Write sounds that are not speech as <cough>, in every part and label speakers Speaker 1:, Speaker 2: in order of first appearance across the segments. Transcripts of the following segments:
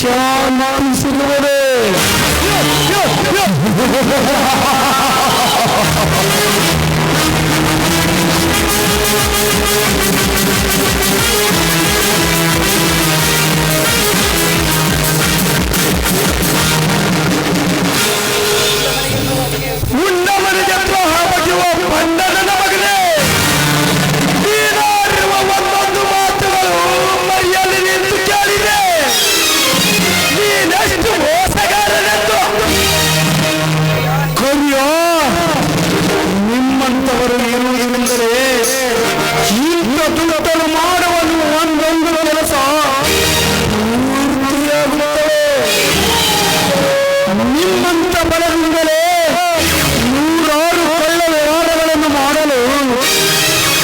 Speaker 1: Çağlayan. Yok yok yok. <laughs>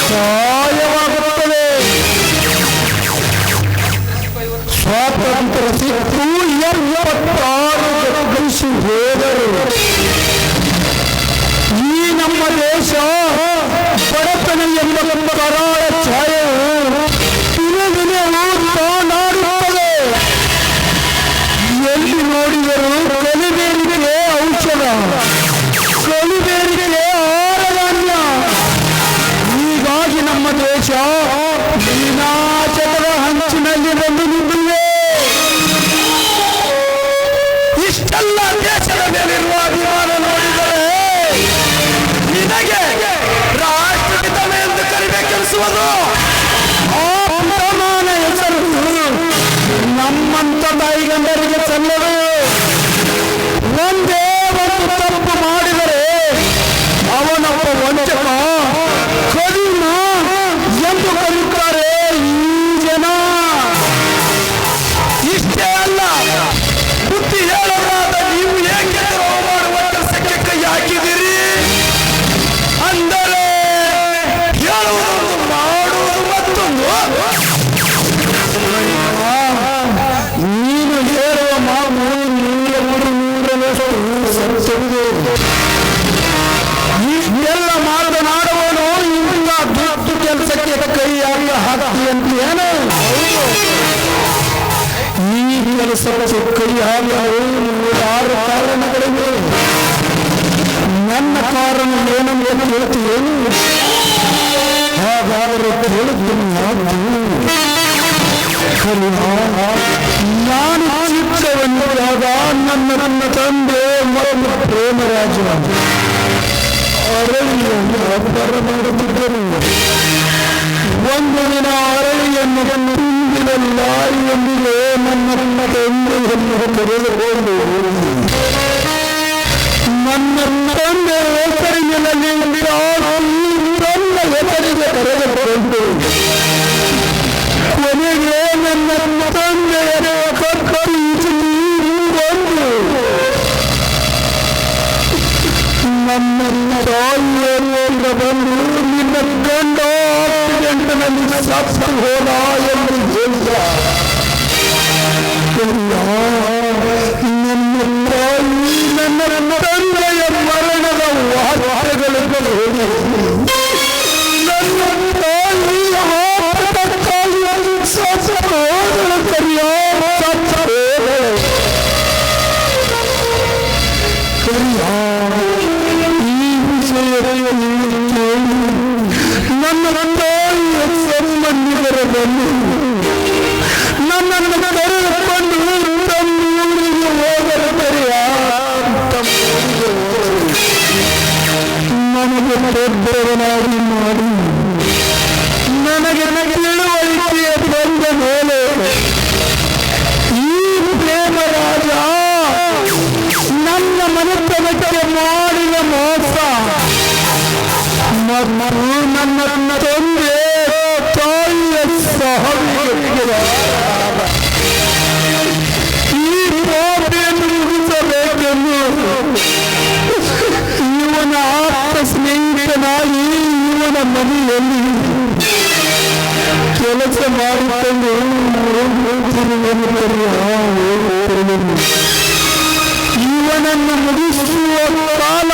Speaker 1: So ಕೆಲಸಕ್ಕೆ ಕೈ ಹಾಲಿ ಆರು ಕಾರಣಗಳಿವೆ ನನ್ನ ಕಾರಣ ಏನು ಏನು ಹೇಳ್ತೀರೇನು ಹಾಗಾದರೆ ಹೇಳಿದ್ದೀನಿ ನಾನು ಚಿಕ್ಕವನಿರುವಾಗ ನನ್ನ ನನ್ನ ತಂದೆ ಮೊದಲು ಪ್ರೇಮರಾಜ ಅರಳಿಯನ್ನು ಅಬ್ಬರ ಮಾಡುತ್ತಿದ್ದರು ಒಂದು ದಿನ ಅರಳಿಯನ್ನು ലായി എന്നിലേ മണ്ണ തെങ്ങ് പൊരുതുകൊണ്ട് ನನ್ನೊಂದು ಹೆಸರಿನಲ್ಲಿ ನನ್ನ ಹೆಸರಿಗೆ ಕರೆದುಕೊಂಡು ಕೊನೆಗೆ ನನ್ನ ತಂದೆಯರ ಕತ್ತರಿಸಲು ನನ್ನನ್ನ ತಾಯಿಯನ್ನು ಬಂದು ನಿನ್ನ ಗಂಡ ಆಕ್ಸಿಡೆಂಟ್ನಲ್ಲಿ ಸತ್ತು ಹೋದ Oh, ನನ್ನ ನನ್ನನ್ನು ತಂದೆ ತಾಯಿಯ ಸಹವಿಗೆ ಈ ಕೋಪೆಯನ್ನು ಮುಗಿಸಬೇಕೆಂದು ಇವನ ಆಪ್ತ ಸ್ನೇಹಿತನಾಗಿ ಇವನ ಮನೆಯಲ್ಲಿ ಕೆಲಸ ಮಾಡಿಕೊಂಡು ಇವನನ್ನು ಮುಗಿಸುವ ಕಾಲ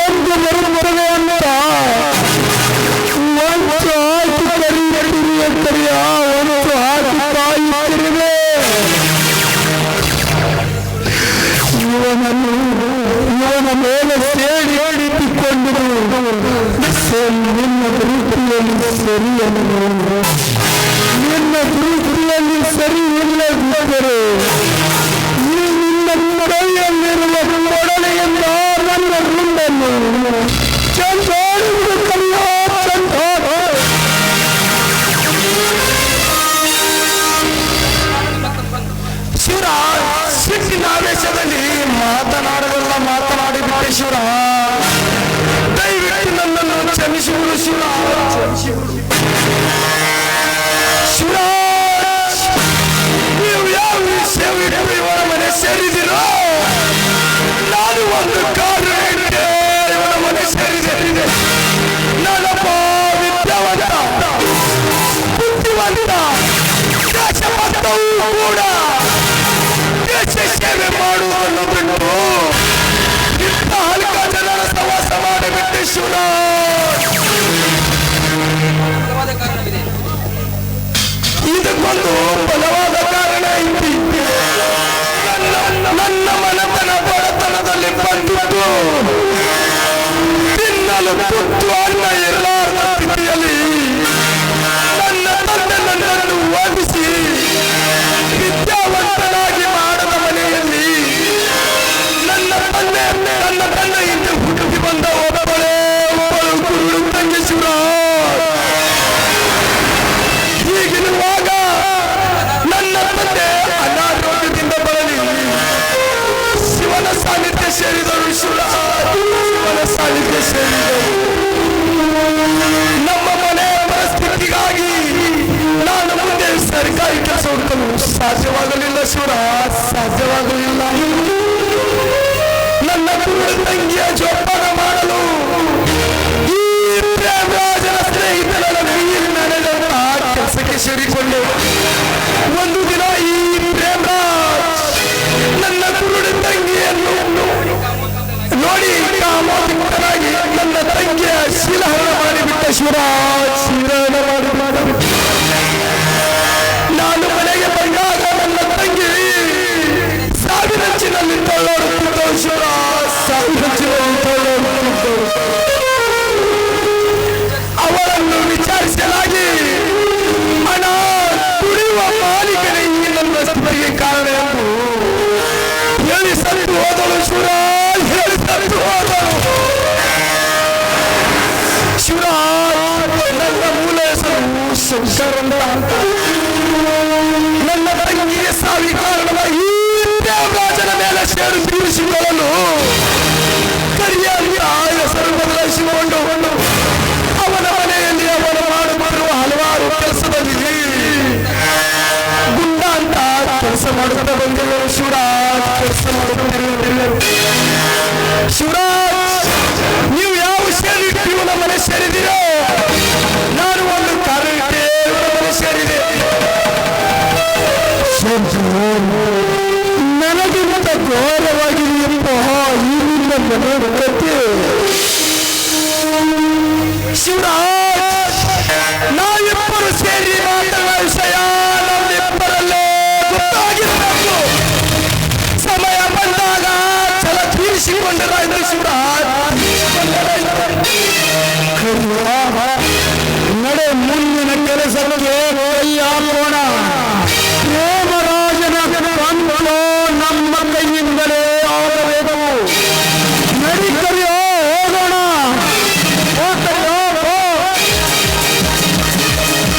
Speaker 1: ಎಂದು ಬರುತ್ತವೆ quería mi. ಸಾಧ್ಯವಾಗಲಿಲ್ಲ ಶಿವರ, ಸಾಧ್ಯವಾಗಲಿಲ್ಲ. ನನ್ನ ತಂಗಿಯ ಜೋಪಾನ ಮಾಡಲು ಈ ಪ್ರೇಮರಾಜನ ಸ್ನೇಹಿತನ ನಡೆದಂತಹ ಸೇರಿಕೊಂಡೆ ಒಂದು ದಿನ ಈ ಪ್ರೇಮರಾಜ್ ನನ್ನ ಕುರುಡ ತಂಗಿಯನ್ನು ನೋಡಿ ಕಾಮೋದಿತನಾಗಿ ನನ್ನ ತಂಗಿಯ ಶೀಲಹರಣ ಮಾಡಿಬಿಟ್ಟ ಶಿವರಾಜ್ ಶಿವರಾಜ್. ಘೋರವಾಗಿದೆಯಪ್ಪ ಈ ನಿನ್ನ ಮನೋಗತಿ ಶಿವರಾಜ್, ನಾವಿಬ್ಬರು ಸೇರಿ ಮಾತನಾಡ ವಿಷಯ ನಮ್ಮಿಬ್ಬರಲ್ಲೇ ಗೊತ್ತಾಗಿರಬೇಕು. ಸಮಯ ಬಂದಾಗ ಛಲ ತೀರಿಸಿಕೊಂಡರ ಶಿವರಾಜ್.